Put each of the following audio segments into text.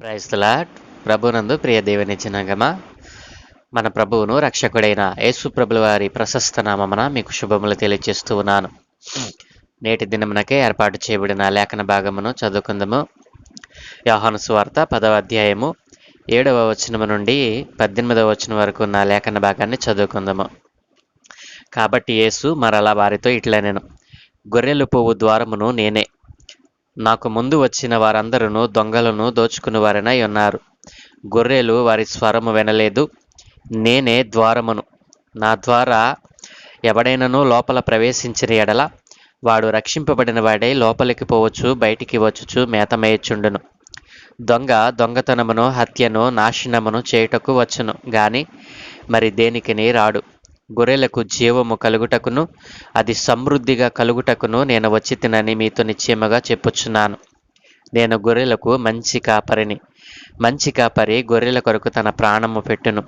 క్రైస్తలాట్ ప్రభునందు ప్రియ దేవనిచ్చినగమ మన ప్రభువును రక్షకుడైన యేసు ప్రభుల వారి ప్రశస్త నామమున మీకు శుభములు తెలియజేస్తూ ఉన్నాను. నేటి దినమునకే ఏర్పాటు చేయబడిన లేఖన భాగమును చదువుకుందాము. యోహాను సువార్త పదవ అధ్యాయము ఏడవ వచనము నుండి పద్దెనిమిదవ వచనం వరకు ఉన్న లేఖన భాగాన్ని చదువుకుందాము. కాబట్టి యేసు మరలా వారితో ఇట్లా నేను గొర్రెలు పోవు ద్వారమును నేనే నాకు ముందు వచ్చిన వారందరూ దొంగలను దోచుకునివారనై ఉన్నారు. గొర్రెలు వారి స్వరము వినలేదు. నేనే ద్వారమును. నా ద్వారా ఎవడైనను లోపల ప్రవేశించిన ఎడల వాడు రక్షింపబడిన వాడే లోపలికి పోవచ్చు బయటికి వచ్చుచు మేతమేయచుండును. దొంగ దొంగతనమును హత్యను నాశనమును చేయుటకు వచ్చును. గాని మరి దేనికిని రాడు? గొర్రెలకు జీవము కలుగుటకును అది సమృద్ధిగా కలుగుటకును నేను వచ్చి తినని మీతో నిశ్చయముగా చెప్పుచున్నాను. నేను గొర్రెలకు మంచి కాపరిని. మంచి కాపరి గొర్రెల కొరకు తన ప్రాణము పెట్టును.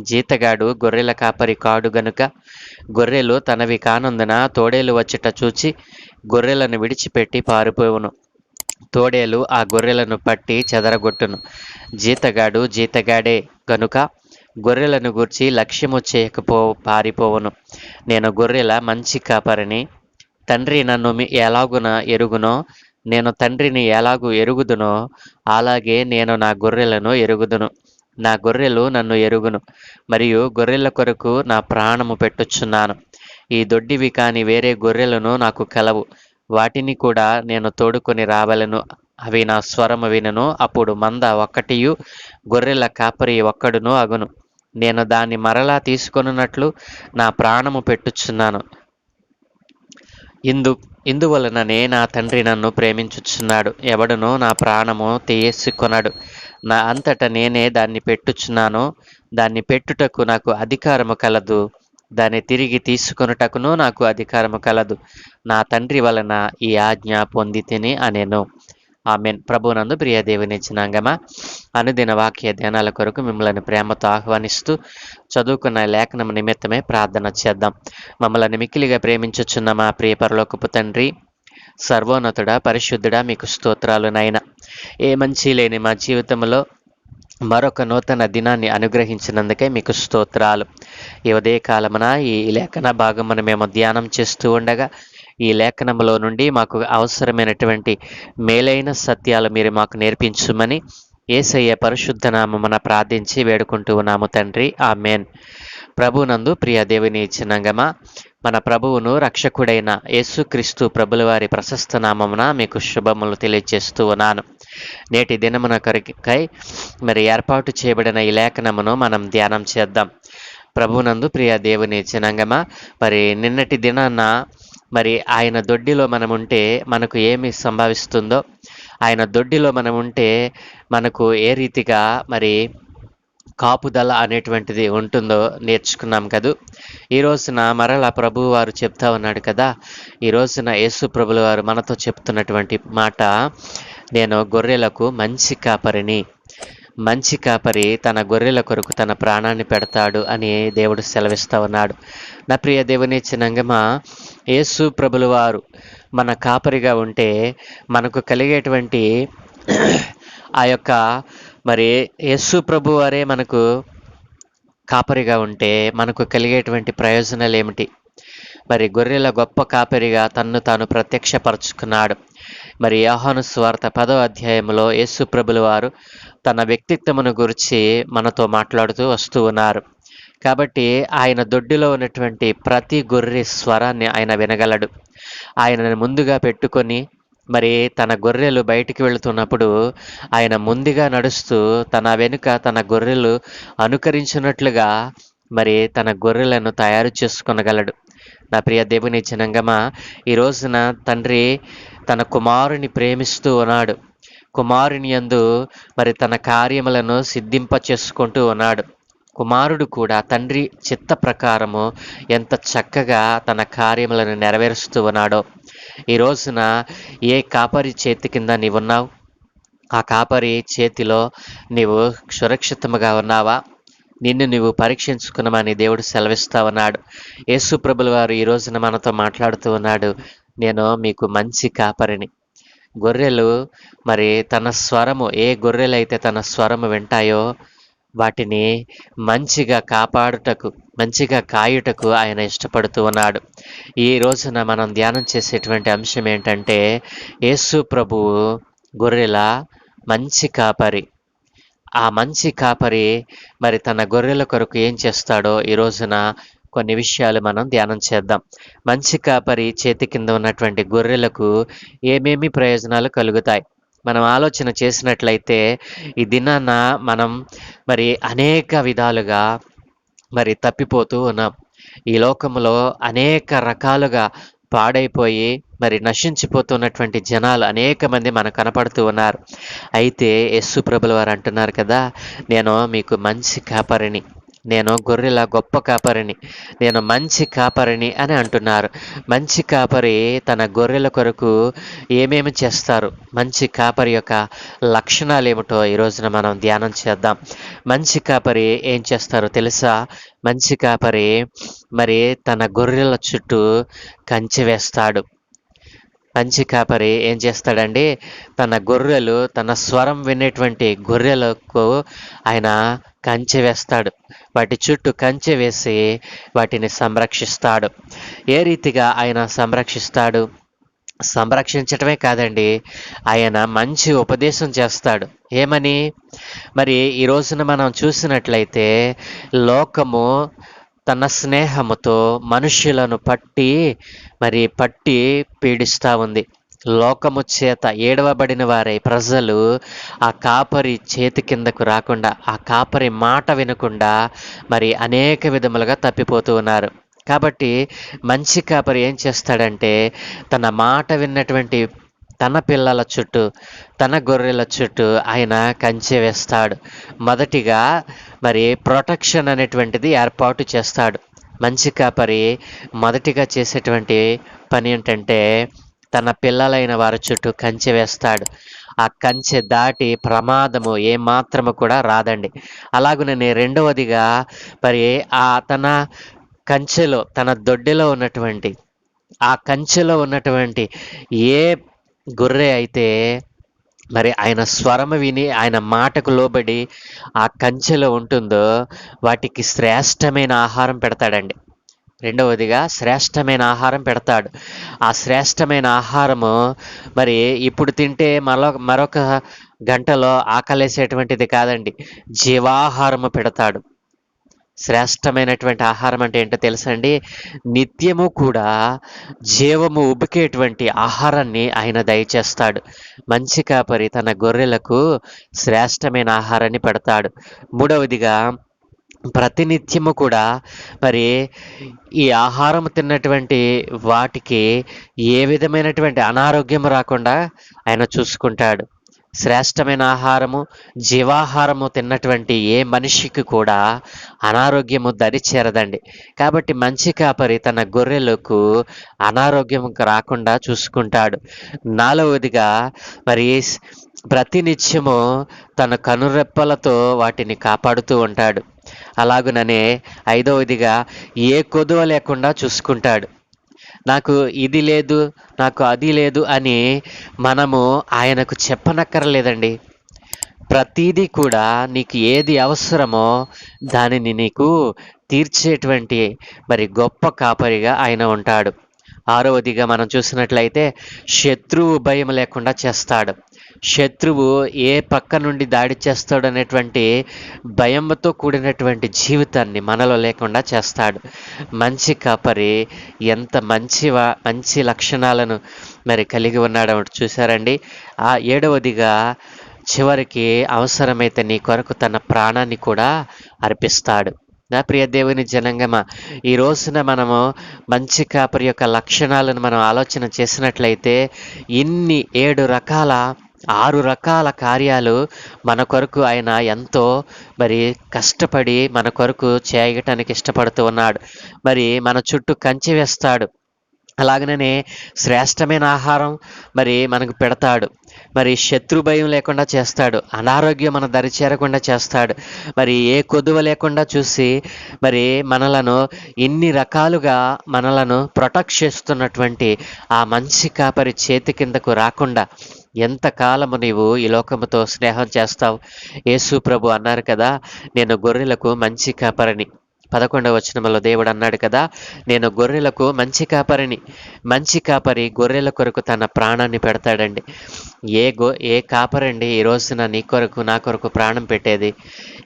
జీతగాడు గొర్రెల కాపరి కాడు గనుక గొర్రెలు తనవి కానందున తోడేలు వచ్చుట చూచి గొర్రెలను విడిచిపెట్టి పారిపోవును. తోడేలు ఆ గొర్రెలను పట్టి చెదరగొట్టును. జీతగాడు జీతగాడే గనుక గొర్రెలను గూర్చి లక్ష్యము చేయకపో పారిపోవును. నేను గొర్రెల మంచి కాపరిని. తండ్రి నన్ను ఎలాగున ఎరుగునో? నేను తండ్రిని ఎలాగు ఎరుగుదునో? అలాగే నేను నా గొర్రెలను ఎరుగుదును. నా గొర్రెలు నన్ను ఎరుగును. మరియు గొర్రెల కొరకు నా ప్రాణము పెట్టుచున్నాను. ఈ దొడ్డివి కాని వేరే గొర్రెలను నాకు కలవు. వాటిని కూడా నేను తోడుకొని రావలను. అవి నా స్వరము వినను. అప్పుడు మంద ఒక్కటియు గొర్రెల కాపరి ఒక్కడును అగును. నేను దాన్ని మరలా తీసుకొనున్నట్లు నా ప్రాణము పెట్టుచున్నాను. ఇందు ఇందువలననే నా తండ్రి నన్ను ప్రేమించుచున్నాడు. ఎవడునో నా ప్రాణము తీయసుకొనడు నా అంతట నేనే దాన్ని పెట్టుచున్నాను. దాన్ని పెట్టుటకు నాకు అధికారము కలదు. దాన్ని తిరిగి తీసుకొనుటకును నాకు అధికారము కలదు. నా తండ్రి వలన ఈ ఆజ్ఞ పొంది తిని అనేను. ఆమెన్. ప్రభునందు ప్రియ దేవుని చిన్నాంగమ అనుదిన వాక్య ధ్యానాల కొరకు మిమ్మల్ని ప్రేమతో ఆహ్వానిస్తూ చదువుకున్న లేఖనం నిమిత్తమే ప్రార్థన చేద్దాం. మమ్మల్ని మిక్కిలిగా ప్రేమించుచున్న మా ప్రియ పరలోకపు తండ్రి సర్వోన్నతుడా పరిశుద్ధుడా మీకు స్తోత్రాలు నాయన. ఏ మంచి లేని మా జీవితంలో మరొక నూతన దినాన్ని అనుగ్రహించినందుకే మీకు స్తోత్రాలు. ఈ కాలమున ఈ లేఖన భాగమును మేము ధ్యానం చేస్తూ ఉండగా ఈ లేఖనంలో నుండి మాకు అవసరమైనటువంటి మేలైన సత్యాలు మీరు మాకు నేర్పించుమని ఏసయ్య పరిశుద్ధ నామమున ప్రార్థించి వేడుకుంటూ ఉన్నాము తండ్రి. ఆ మేన్ ప్రభునందు ప్రియ దేవుని చిన్నంగమ మన ప్రభువును రక్షకుడైన యేసుక్రీస్తు ప్రభుల వారి ప్రశస్త నామమున మీకు శుభములు తెలియజేస్తూ ఉన్నాను. నేటి దినమున కొరకై మరి ఏర్పాటు చేయబడిన ఈ లేఖనమును మనం ధ్యానం చేద్దాం. ప్రభునందు ప్రియ దేవుని చిన్నంగమ మరి నిన్నటి దినాన మరి ఆయన దొడ్డిలో మనం ఉంటే మనకు ఏమి సంభవిస్తుందో ఆయన దొడ్డిలో మనం ఉంటే మనకు ఏ రీతిగా మరి కాపుదల అనేటువంటిది ఉంటుందో నేర్చుకున్నాం కదా. ఈ రోజున మరలా ప్రభు వారు చెప్తా ఉన్నాడు కదా ఈ రోజున యేసు ప్రభుల వారు మనతో చెప్తున్నటువంటి మాట నేను గొర్రెలకు మంచి కాపరిని మంచి కాపరి తన గొర్రెల కొరకు తన ప్రాణాన్ని పెడతాడు అని దేవుడు సెలవిస్తూ ఉన్నాడు. నా ప్రియ దేవుని చిన్నంగమ యేసు ప్రభులు వారు మన కాపరిగా ఉంటే మనకు కలిగేటువంటి ఆ యొక్క మరి యేసు ప్రభు వారే మనకు కాపరిగా ఉంటే మనకు కలిగేటువంటి ప్రయోజనాలు ఏమిటి మరి గొర్రెల గొప్ప కాపరిగా తన్ను తాను ప్రత్యక్షపరచుకున్నాడు. మరి యోహాను స్వార్త పదవ అధ్యాయంలో యేసు ప్రభుల వారు తన వ్యక్తిత్వమును గురించి మనతో మాట్లాడుతూ వస్తూ ఉన్నారు. కాబట్టి ఆయన దొడ్డిలో ఉన్నటువంటి ప్రతి గొర్రె స్వరాన్ని ఆయన వినగలడు. ఆయనను ముందుగా పెట్టుకొని మరి తన గొర్రెలు బయటికి వెళుతున్నప్పుడు ఆయన ముందుగా నడుస్తూ తన వెనుక తన గొర్రెలు అనుకరించినట్లుగా మరి తన గొర్రెలను తయారు చేసుకొనగలడు. నా ప్రియ దేవుని జనంగమ ఈ రోజున తండ్రి తన కుమారుని ప్రేమిస్తూ ఉన్నాడు. కుమారుని యందు మరి తన కార్యములను సిద్ధింప చేసుకుంటూ ఉన్నాడు. కుమారుడు కూడా తండ్రి చిత్త ప్రకారము ఎంత చక్కగా తన కార్యములను నెరవేరుస్తూ ఉన్నాడో. ఈ రోజున ఏ కాపరి చేతి కింద నీవున్నావు? ఆ కాపరి చేతిలో నీవు సురక్షితముగా ఉన్నావా? నిన్ను నువ్వు పరీక్షించుకున్నామని దేవుడు సెలవిస్తా ఉన్నాడు. యేసు ప్రభుల వారు ఈ రోజున మనతో మాట్లాడుతూ ఉన్నాడు నేను మీకు మంచి కాపరిని. గొర్రెలు మరి తన స్వరము ఏ గొర్రెలైతే తన స్వరము వింటాయో వాటిని మంచిగా కాపాడుటకు మంచిగా కాయుటకు ఆయన ఇష్టపడుతూ ఉన్నాడు. ఈ రోజున మనం ధ్యానం చేసేటువంటి అంశం ఏంటంటే యేసు ప్రభువు గొర్రెల మంచి కాపరి. ఆ మంచి కాపరి మరి తన గొర్రెల కొరకు ఏం చేస్తాడో ఈ రోజున కొన్ని విషయాలు మనం ధ్యానం చేద్దాం. మంచి కాపరి చేతి కింద ఉన్నటువంటి గొర్రెలకు ఏమేమి ప్రయోజనాలు కలుగుతాయి? మనం ఆలోచన చేసినట్లయితే ఈ దినాన మనం మరి అనేక విధాలుగా మరి తప్పిపోతూ ఉన్నాం. ఈ లోకంలో అనేక రకాలుగా పాడైపోయి మరి నశించిపోతున్నటువంటి జనాలు అనేక మంది మనకు కనపడుతూ ఉన్నారు. అయితే యస్సు ప్రభుల వారు అంటున్నారు కదా నేను మీకు మంచి కాపరిని. నేను గొర్రెల గొప్ప కాపరిని నేను మంచి కాపరిని అని అంటున్నారు. మంచి కాపరి తన గొర్రెల కొరకు ఏమేమి చేస్తారు? మంచి కాపరి యొక్క లక్షణాలు ఏమిటో ఈ రోజున మనం ధ్యానం చేద్దాం. మంచి కాపరి ఏం చేస్తారో తెలుసా? మంచి కాపరి మరి తన గొర్రెల చుట్టూ కంచె వేస్తాడు. మంచి కాపరి ఏం చేస్తాడండి? తన గొర్రెలు తన స్వరం వినేటువంటి గొర్రెలకు ఆయన కంచె వేస్తాడు. వాటి చుట్టూ కంచె వేసి వాటిని సంరక్షిస్తాడు. ఏ రీతిగా ఆయన సంరక్షిస్తాడు? సంరక్షించటమే కాదండి ఆయన మంచి ఉపదేశం చేస్తాడు. ఏమని? మరి ఈ రోజున మనం చూసినట్లయితే లోకము తన స్నేహముతో మనుషులను పట్టి మరి పట్టి పీడిస్తూ ఉంది. లోకము చేత ఏడవబడిన వారై ప్రజలు ఆ కాపరి చేతి కిందకు రాకుండా ఆ కాపరి మాట వినకుండా మరి అనేక విధములుగా తప్పిపోతూ ఉన్నారు. కాబట్టి మంచి కాపరి ఏం చేస్తాడంటే తన మాట విన్నటువంటి తన పిల్లల చుట్టూ తన గొర్రెల చుట్టూ ఆయన కంచె వేస్తాడు. మొదటిగా మరి ప్రొటెక్షన్ అనేటువంటిది ఏర్పాటు చేస్తాడు. మంచి కాపరి మొదటిగా చేసేటువంటి పని ఏంటంటే తన పిల్లలైన వారి చుట్టూ కంచె వేస్తాడు. ఆ కంచె దాటి ప్రమాదము ఏమాత్రము కూడా రాదండి. అలాగుననే రెండవదిగా మరి ఆ తన కంచెలో తన దొడ్డిలో ఉన్నటువంటి ఆ కంచెలో ఉన్నటువంటి ఏ గొర్రె అయితే మరి ఆయన స్వరము విని ఆయన మాటకు లోబడి ఆ కంచెలో ఉంటుందో వాటికి శ్రేష్టమైన ఆహారం పెడతాడండి. రెండవదిగా శ్రేష్టమైన ఆహారం పెడతాడు. ఆ శ్రేష్టమైన ఆహారము మరి ఇప్పుడు తింటే మరో మరొక గంటలో ఆకలేసేటువంటిది కాదండి. జీవాహారము పెడతాడు. శ్రేష్టమైనటువంటి ఆహారం అంటే ఏంటో తెలుసండి? నిత్యము కూడా జీవము ఉబికేటువంటి ఆహారాన్ని ఆయన దయచేస్తాడు. మంచి కాపరి తన గొర్రెలకు శ్రేష్టమైన ఆహారాన్ని పెడతాడు. మూడవదిగా ప్రతినిత్యము కూడా మరి ఈ ఆహారం తిన్నటువంటి వాటికి ఏ విధమైనటువంటి అనారోగ్యం రాకుండా ఆయన చూసుకుంటాడు. శ్రేష్టమైన ఆహారము జీవాహారము తిన్నటువంటి ఏ మనిషికి కూడా అనారోగ్యము దరి చేరదండి. కాబట్టి మంచి కాపరి తన గొర్రెలకు అనారోగ్యం రాకుండా చూసుకుంటాడు. నాలుగవదిగా మరి ప్రతినిత్యము తన కనురెప్పలతో వాటిని కాపాడుతూ ఉంటాడు. అలాగుననే ఐదవదిగా ఏ కొదువ లేకుండా చూసుకుంటాడు. నాకు ఇది లేదు నాకు అది లేదు అని మనము ఆయనకు చెప్పనక్కర్లేదండి. ప్రతిదీ కూడా నీకు ఏది అవసరమో దానిని నీకు తీర్చేటువంటి మరి గొప్ప కాపరిగా ఆయన ఉంటాడు. ఆరవదిగా మనం చూసినట్లయితే శత్రువు భయం లేకుండా చేస్తాడు. శత్రువు ఏ పక్క నుండి దాడి చేస్తాడు అనేటువంటి భయంతో కూడినటువంటి జీవితాన్ని మనలో లేకుండా చేస్తాడు. మంచి కాపరి ఎంత మంచి మంచి లక్షణాలను మరి కలిగి ఉన్నాడు చూసారండి ఆ ఏడవదిగా చివరికి అవసరమైతే నీ కొరకు తన ప్రాణాన్ని కూడా అర్పిస్తాడు. నా ప్రియ దేవుని జనంగమ ఈ రోజున మనము మంచి కాపరి యొక్క లక్షణాలను మనం ఆలోచన చేసినట్లయితే ఇన్ని ఏడు రకాల ఆరు రకాల కార్యాలు మన కొరకు ఆయన ఎంతో మరి కష్టపడి మన కొరకు చేయటానికి ఇష్టపడుతూ ఉన్నాడు. మరి మన చుట్టూ కంచె వేస్తాడు. అలాగనే శ్రేష్టమైన ఆహారం మరి మనకు పెడతాడు. మరి శత్రు భయం లేకుండా చేస్తాడు. అనారోగ్యం మన దరి చేరకుండా చేస్తాడు. మరి ఏ కొదువ లేకుండా చూసి మరి మనలను ఇన్ని రకాలుగా మనలను ప్రొటెక్ట్ చేస్తున్నటువంటి ఆ మంచి కాపరి చేతి కిందకు రాకుండా ఎంతకాలము నీవు ఈ లోకముతో స్నేహం చేస్తావు? యేసు ప్రభు అన్నారు కదా నేను గొర్రెలకు మంచి కాపరిని. పదకొండవ వచనంలో దేవుడు అన్నాడు కదా నేను గొర్రెలకు మంచి కాపరిని మంచి కాపరి గొర్రెల కొరకు తన ప్రాణాన్ని పెడతాడండి. ఏ గో ఏ కాపరండి ఈ రోజున నీ కొరకు నా కొరకు ప్రాణం పెట్టేది?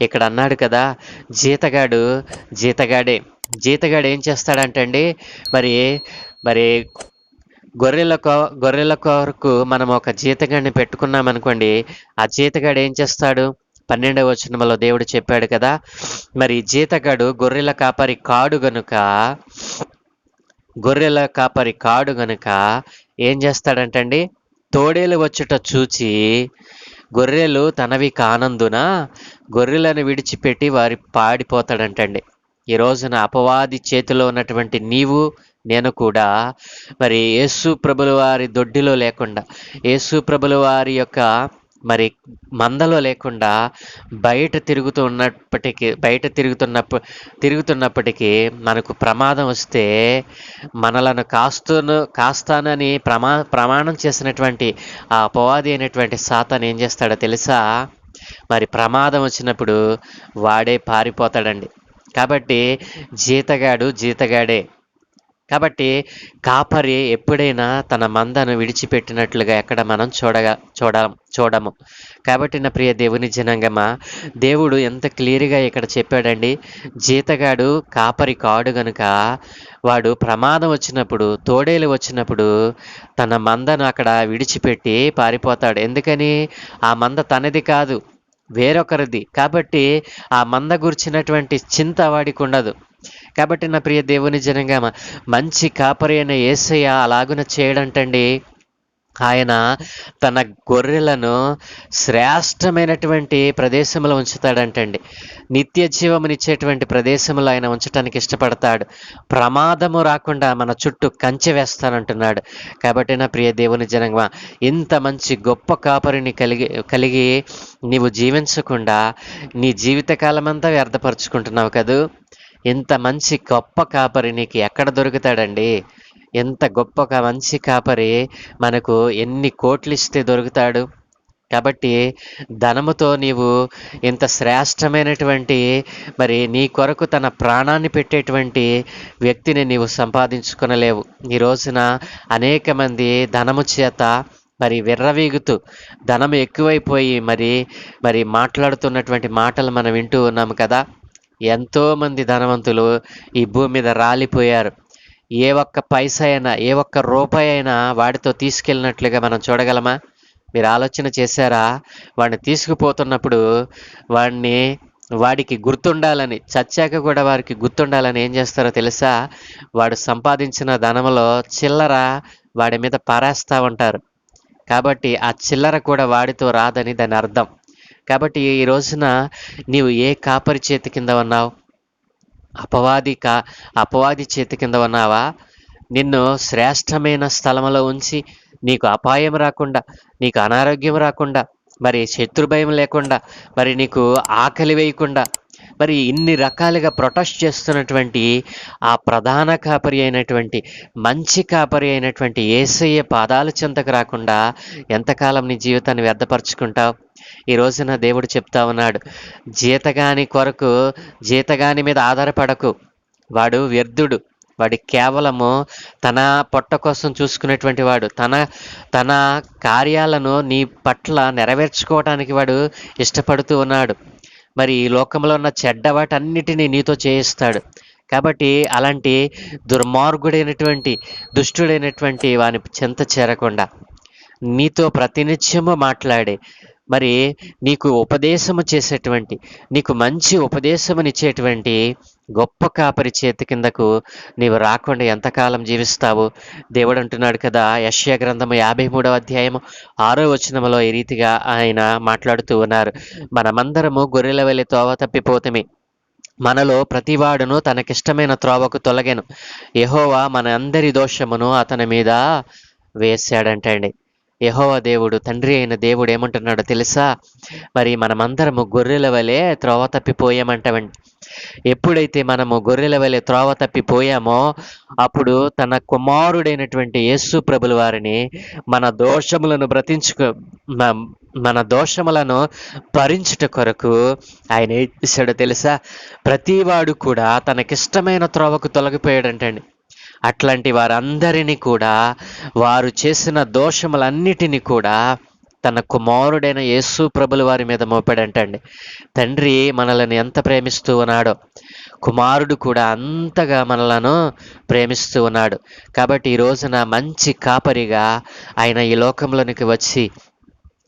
ఇక్కడ అన్నాడు కదా జీతగాడు జీతగాడే జీతగాడు ఏం చేస్తాడంటండి? మరి మరి గొర్రెల కొ- గొర్రెల కొరకు మనం ఒక జీతగాడిని పెట్టుకున్నాం అనుకోండి ఆ జీతగాడు ఏం చేస్తాడు? పన్నెండవ వచనంలో దేవుడు చెప్పాడు కదా మరి జీతగాడు గొర్రెల కాపరి కాడు గనుక గొర్రెల కాపరి కాడు గనుక ఏం చేస్తాడంటండి? తోడేలు వచ్చుట చూచి గొర్రెలు తనవి కానందున గొర్రెలను విడిచిపెట్టి వారి పాడిపోతాడంటండి. ఈ రోజున అపవాది చేతిలో ఉన్నటువంటి నీవు నేను కూడా మరి యేసు ప్రభుల వారి దొడ్డిలో లేకుండా యేసు ప్రభుల వారి యొక్క మరి మందలో లేకుండా బయట తిరుగుతూ ఉన్నప్పటికీ బయట తిరుగుతున్నప్పు తిరుగుతున్నప్పటికీ మనకు ప్రమాదం వస్తే మనలను కాస్తును కాస్తానని ప్రమా ప్రమాణం చేసినటువంటి ఆ అపవాది అయినటువంటి సాతాన్ ఏం చేస్తాడో తెలుసా? మరి ప్రమాదం వచ్చినప్పుడు వాడే పారిపోతాడండి. కాబట్టి జీతగాడు జీతగాడే. కాబట్టి కాపరి ఎప్పుడైనా తన మందను విడిచిపెట్టినట్లుగా ఎక్కడ మనం చూడగా చూడ చూడము. కాబట్టి నా ప్రియ దేవుని జనంగమా దేవుడు ఎంత క్లియర్గా ఇక్కడ చెప్పాడండి జీతగాడు కాపరి కాడు గనుక వాడు ప్రమాదం వచ్చినప్పుడు తోడేలు వచ్చినప్పుడు తన మందను అక్కడ విడిచిపెట్టి పారిపోతాడు. ఎందుకని? ఆ మంద తనది కాదు వేరొకరిది. కాబట్టి ఆ మంద గురించినటువంటి చింత వాడికి ఉండదు. కాబట్టి నా ప్రియ దేవుని జనంగా మంచి కాపరి అయిన ఏసయ్య అలాగున చేయడంటండి. ఆయన తన గొర్రెలను శ్రేష్టమైనటువంటి ప్రదేశంలో ఉంచుతాడంటండి. నిత్య జీవమునిచ్చేటువంటి ప్రదేశంలో ఆయన ఉంచడానికి ఇష్టపడతాడు. ప్రమాదము రాకుండా మన చుట్టూ కంచె వేస్తానంటున్నాడు. కాబట్టి నా ప్రియ దేవుని జనంగా ఇంత మంచి గొప్ప కాపరిని కలిగి కలిగి నీవు జీవించకుండా నీ జీవితకాలమంతా వ్యర్థపరుచుకుంటున్నావు కదూ? ఇంత మంచి గొప్ప కాపరి నీకు ఎక్కడ దొరుకుతాడండి? ఎంత గొప్ప మంచి కాపరి మనకు ఎన్ని కోట్లు ఇస్తే దొరుకుతాడు? కాబట్టి ధనముతో నీవు ఇంత శ్రేష్టమైనటువంటి మరి నీ కొరకు తన ప్రాణాన్ని పెట్టేటువంటి వ్యక్తిని నీవు సంపాదించుకునలేవు. ఈ రోజున అనేక మంది ధనము చేత మరి విర్రవీగుతూ ధనం ఎక్కువైపోయి మరి మరి మాట్లాడుతున్నటువంటి మాటలు మనం వింటూ ఉన్నాము కదా? ఎంతోమంది ధనవంతులు ఈ భూమి మీద రాలిపోయారు. ఏ ఒక్క పైసా అయినా ఏ ఒక్క రూపాయి అయినా వాడితో తీసుకెళ్ళినట్లుగా మనం చూడగలమా? మీరు ఆలోచన చేశారా? వాడిని తీసుకుపోతున్నప్పుడు వాడిని వాడికి గుర్తుండాలని చచ్చాక కూడా వారికి గుర్తుండాలని ఏం చేస్తారో తెలుసా? వాడు సంపాదించిన ధనంలో చిల్లర వాడి మీద పారేస్తూ ఉంటారు. కాబట్టి ఆ చిల్లర కూడా వాడితో రాదని దాని అర్థం. కాబట్టి ఈ రోజున నీవు ఏ కాపరి చేతి కింద ఉన్నావు? అపవాది కా అపవాది చేతి కింద ఉన్నావా? నిన్ను శ్రేష్టమైన స్థలంలో ఉంచి నీకు అపాయం రాకుండా నీకు అనారోగ్యం రాకుండా మరి శత్రు భయం లేకుండా మరి నీకు ఆకలి వేయకుండా మరి ఇన్ని రకాలుగా ప్రొటెస్ట్ చేస్తున్నటువంటి ఆ ప్రధాన కాపరి అయినటువంటి మంచి కాపరి అయినటువంటి ఏసయ్య పాదాల చెంతకు రాకుండా ఎంతకాలం నీ జీవితాన్ని వ్యర్థపరుచుకుంటావు? ఈ రోజున దేవుడు చెప్తా ఉన్నాడు జీతగాని కొరకు జీతగాని మీద ఆధారపడకు. వాడు వ్యర్థుడు. వాడి కేవలము తన పొట్ట కోసం చూసుకునేటువంటి వాడు. తన తన కార్యాలను నీ పట్ల నెరవేర్చుకోవటానికి వాడు ఇష్టపడుతూ ఉన్నాడు. మరి ఈ లోకంలో ఉన్న చెడ్డ వాటన్నిటినీ నీతో చేయిస్తాడు. కాబట్టి అలాంటి దుర్మార్గుడైనటువంటి దుష్టుడైనటువంటి వాని చింత చేరకుండా నీతో ప్రతినిత్యము మాట్లాడే మరి నీకు ఉపదేశము చేసేటువంటి నీకు మంచి ఉపదేశమునిచ్చేటువంటి గొప్ప కాపరి చేతి కిందకు నీవు రాకుండా ఎంతకాలం జీవిస్తావు? దేవుడు అంటున్నాడు కదా యశ్య గ్రంథము యాభై మూడవ అధ్యాయము ఆరో వచనములో ఈ రీతిగా ఆయన మాట్లాడుతూ ఉన్నారు. మనమందరము గొర్రెల వెళ్ళి తోవ తప్పిపోతమే. మనలో ప్రతివాడును తనకిష్టమైన త్రోవకు తొలగెను. యహోవా మన అందరి దోషమును అతని మీద వేశాడంటండి. యహోవ దేవుడు తండ్రి అయిన దేవుడు ఏమంటున్నాడో తెలుసా? మరి మనమందరము గొర్రెల వలె త్రోవ తప్పిపోయామంటామండి ఎప్పుడైతే మనము గొర్రెల వలె త్రోవ తప్పిపోయామో అప్పుడు తన కుమారుడైనటువంటి యేసు ప్రభుల వారిని మన దోషములను బ్రతించుకో మ- మన దోషములను భరించుట కొరకు ఆయన ఏం చేశాడో తెలుసా? ప్రతివాడు కూడా తనకిష్టమైన త్రోవకు తొలగిపోయాడంటండి. అట్లాంటి వారందరినీ కూడా వారు చేసిన దోషములన్నిటినీ కూడా తన కుమారుడైన యేసు ప్రభుల వారి మీద మోపాడంటండి. తండ్రి మనలను ఎంత ప్రేమిస్తూ ఉన్నాడో కుమారుడు కూడా అంతగా మనలను ప్రేమిస్తూ ఉన్నాడు. కాబట్టి ఈ రోజున మంచి కాపరిగా ఆయన ఈ లోకంలోనికి వచ్చి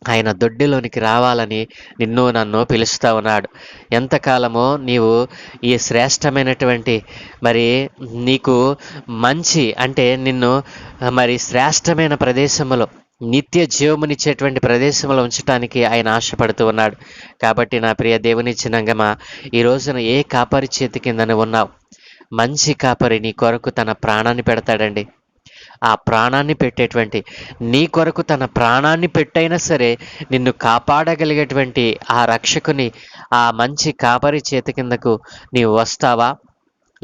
ఆయన దొడ్డిలోనికి రావాలని నిన్ను నన్ను పిలుస్తూ ఉన్నాడు. ఎంతకాలమో నీవు ఈ శ్రేష్టమైనటువంటి మరి నీకు మంచి అంటే నిన్ను మరి శ్రేష్టమైన ప్రదేశములో నిత్య జీవమునిచ్చేటువంటి ప్రదేశంలో ఉంచడానికి ఆయన ఆశపడుతూ ఉన్నాడు. కాబట్టి నా ప్రియ దేవుని చిన్నంగమా ఈ రోజున ఏ కాపరి చేతి కిందని ఉన్నావు? మంచి కాపరి నీ కొరకు తన ప్రాణాన్ని పెడతాడండి. ఆ ప్రాణాన్ని పెట్టేటువంటి నీ కొరకు తన ప్రాణాన్ని పెట్టైనా సరే నిన్ను కాపాడగలిగేటువంటి ఆ రక్షకుని ఆ మంచి కాపరి చేతి కిందకు నీవు వస్తావా?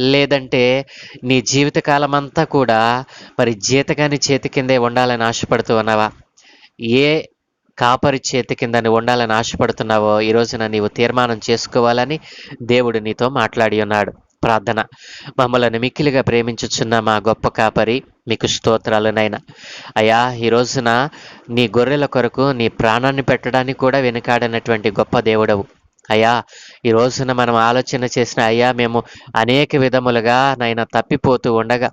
లేదంటే నీ జీవితకాలం అంతా కూడా మరి జీతగాని చేతి కిందే ఉండాలని ఆశపడుతూ ఉన్నావా? ఏ కాపరి చేతి కింద ఉండాలని ఆశపడుతున్నావో ఈ రోజున నీవు తీర్మానం చేసుకోవాలని దేవుడు నీతో మాట్లాడి ఉన్నాడు. ప్రార్థన. మమ్మల్ని మిక్కిలిగా ప్రేమించుచున్న మా గొప్ప కాపరి మీకు స్తోత్రాలు నాయన. అయ్యా ఈ రోజున నీ గొర్రెల కొరకు నీ ప్రాణాన్ని పెట్టడానికి కూడా వెనుకాడినటువంటి గొప్ప దేవుడవు. అయ్యా ఈ రోజున మనం ఆలోచన చేసిన అయ్యా మేము అనేక విధములుగా నాయన తప్పిపోతూ ఉండగా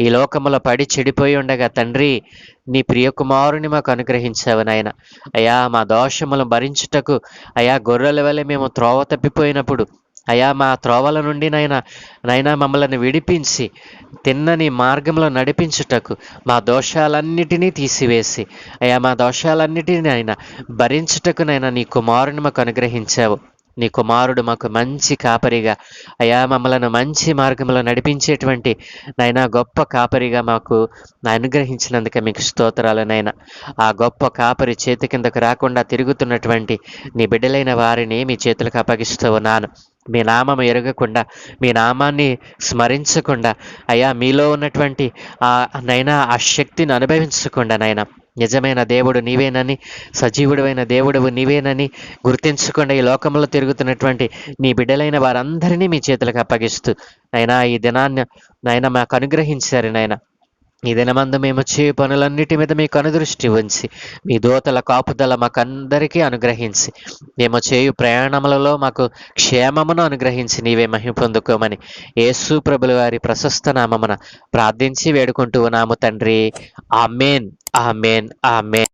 ఈ లోకములో పడి చెడిపోయి ఉండగా తండ్రి నీ ప్రియకుమారుని మాకు అనుగ్రహించావు నాయన. అయ్యా మా దోషములు భరించుటకు అయ్యా గొర్రెల వలె మేము త్రోవ తప్పిపోయినప్పుడు అయ్యా మా త్రోవల నుండి నాయన నైనా మమ్మల్ని విడిపించి తిన్నని మార్గంలో నడిపించుటకు మా దోషాలన్నిటినీ తీసివేసి అయ్యా మా దోషాలన్నిటినీ ఆయన భరించుటకు నైనా నీ కుమారుని మాకు అనుగ్రహించావు. నీ కుమారుడు మాకు మంచి కాపరిగా అయా మమ్మలను మంచి మార్గంలో నడిపించేటువంటి నైనా గొప్ప కాపరిగా మాకు అనుగ్రహించినందుకే మీకు స్తోత్రాలు నైనా. ఆ గొప్ప కాపరి చేతి కిందకు రాకుండా తిరుగుతున్నటువంటి నీ బిడ్డలైన వారిని మీ చేతులకు అప్పగిస్తూ ఉన్నాను. మీ నామం ఎరగకుండా మీ నామాన్ని స్మరించకుండా అయ్యా మీలో ఉన్నటువంటి ఆ నైనా ఆ శక్తిని అనుభవించకుండా నైనా నిజమైన దేవుడు నీవేనని సజీవుడైన దేవుడు నీవేనని గుర్తించకుండా ఈ లోకంలో తిరుగుతున్నటువంటి నీ బిడ్డలైన వారందరినీ మీ చేతులకు అప్పగిస్తూ నైనా ఈ దినాన్ని నాయన మాకు అనుగ్రహించారు నాయన. ఈ దినమందు మేము చేయు పనులన్నిటి మీద మీకు కనుదృష్టి ఉంచి మీ దోతల కాపుదల మాకందరికీ అనుగ్రహించి మేము చేయు ప్రయాణములలో మాకు క్షేమమును అనుగ్రహించి నీవే మహిమ పొందుకోమని యేసు ప్రభుల వారి ప్రశస్త నామమున ప్రార్థించి వేడుకుంటూ ఉన్నాము తండ్రి. ఆమెన్. ఆమెన్. ఆమెన్.